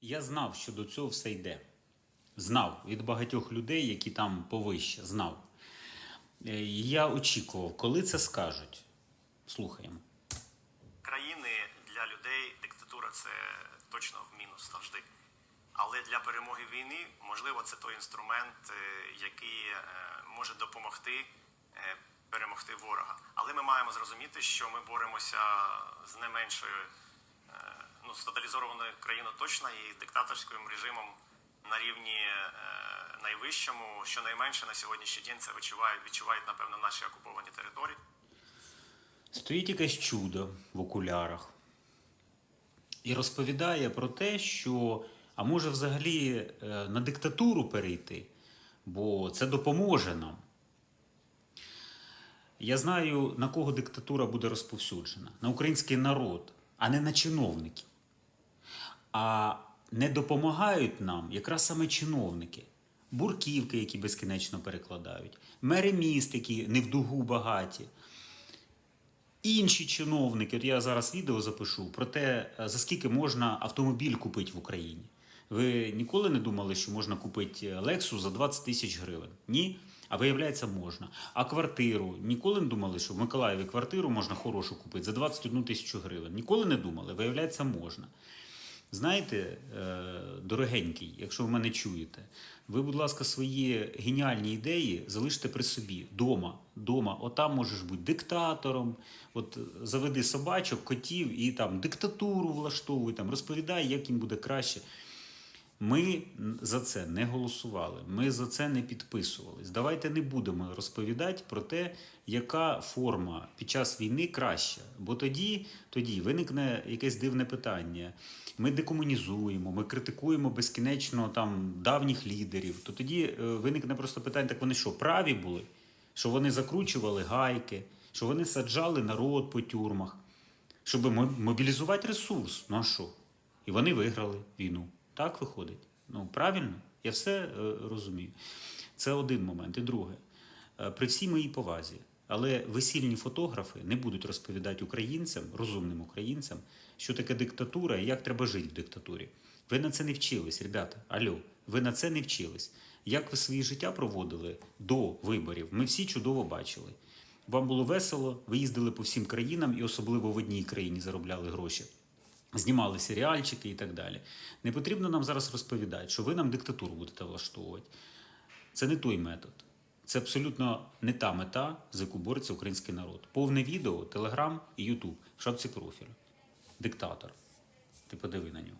Я знав, що до цього все йде. Знав від багатьох людей, які там повище, знав. Е, Я очікував, коли це скажуть. Слухаємо. країни для людей диктатура це точно в мінус завжди. Але для перемоги війни, можливо, це той інструмент, е, який е, може допомогти перемогти ворога. Але ми маємо зрозуміти, що ми боремося з не меншою з країною точно і диктаторським режимом на рівні е, найвищому, що найменше на сьогоднішній день це відчувають, відчувають напевно, наші окуповані території. Стоїть якесь чудо в окулярах і розповідає про те, що а може взагалі е, на диктатуру перейти, бо це допоможе нам. Я знаю, на кого диктатура буде розповсюджена: на український народ, а не на чиновників. А не допомагають нам якраз саме чиновники, бурківки, які безкінечно перекладають, мери міст, які не в дугу багаті. Інші чиновники, от я зараз відео запишу про те, е, за скільки можна автомобіль купити в Україні. Ви ніколи не думали, що можна купити Lexus за 20 тисяч гривень? Ні? А виявляється, можна. А квартиру ніколи не думали, що в Миколаєві квартиру можна хорошу купити за 21 тисячу гривень. Ніколи не думали, виявляється, можна. Знаєте, е, дорогенький, якщо ви мене чуєте, ви, будь ласка, свої геніальні ідеї залиште при собі дома. Дома, отам можеш бути диктатором. От заведи собачок, котів і там диктатуру влаштовуй, там розповідай, як їм буде краще. Ми за це не голосували, ми за це не підписувались. Давайте не будемо розповідати про те, яка форма під час війни краща. Бо тоді, тоді виникне якесь дивне питання. Ми декомунізуємо, ми критикуємо безкінечно там давніх лідерів. То тоді е, виникне просто питання: так вони що, праві були? Що вони закручували гайки, що вони саджали народ по тюрмах, щоб мо- мобілізувати ресурс. Ну а що? І вони виграли війну. Так виходить. Ну, правильно? Я все е, розумію. Це один момент. І друге, Е, при всій моїй повазі, але весільні фотографи не будуть розповідати українцям, розумним українцям, що таке диктатура і як треба жити в диктатурі. Ви на це не вчились, ребята. Алло, ви на це не вчились. Як ви своє життя проводили до виборів? Ми всі чудово бачили. Вам було весело, ви їздили по всім країнам і особливо в одній країні заробляли гроші. Знімали серіальчики і так далі. Не потрібно нам зараз розповідати, що ви нам диктатуру будете влаштовувати. Це не той метод. Це абсолютно не та мета, за яку бореться український народ. Повне відео, Телеграм і Ютуб в шапці профілю. Диктатор. Ти подиви на нього.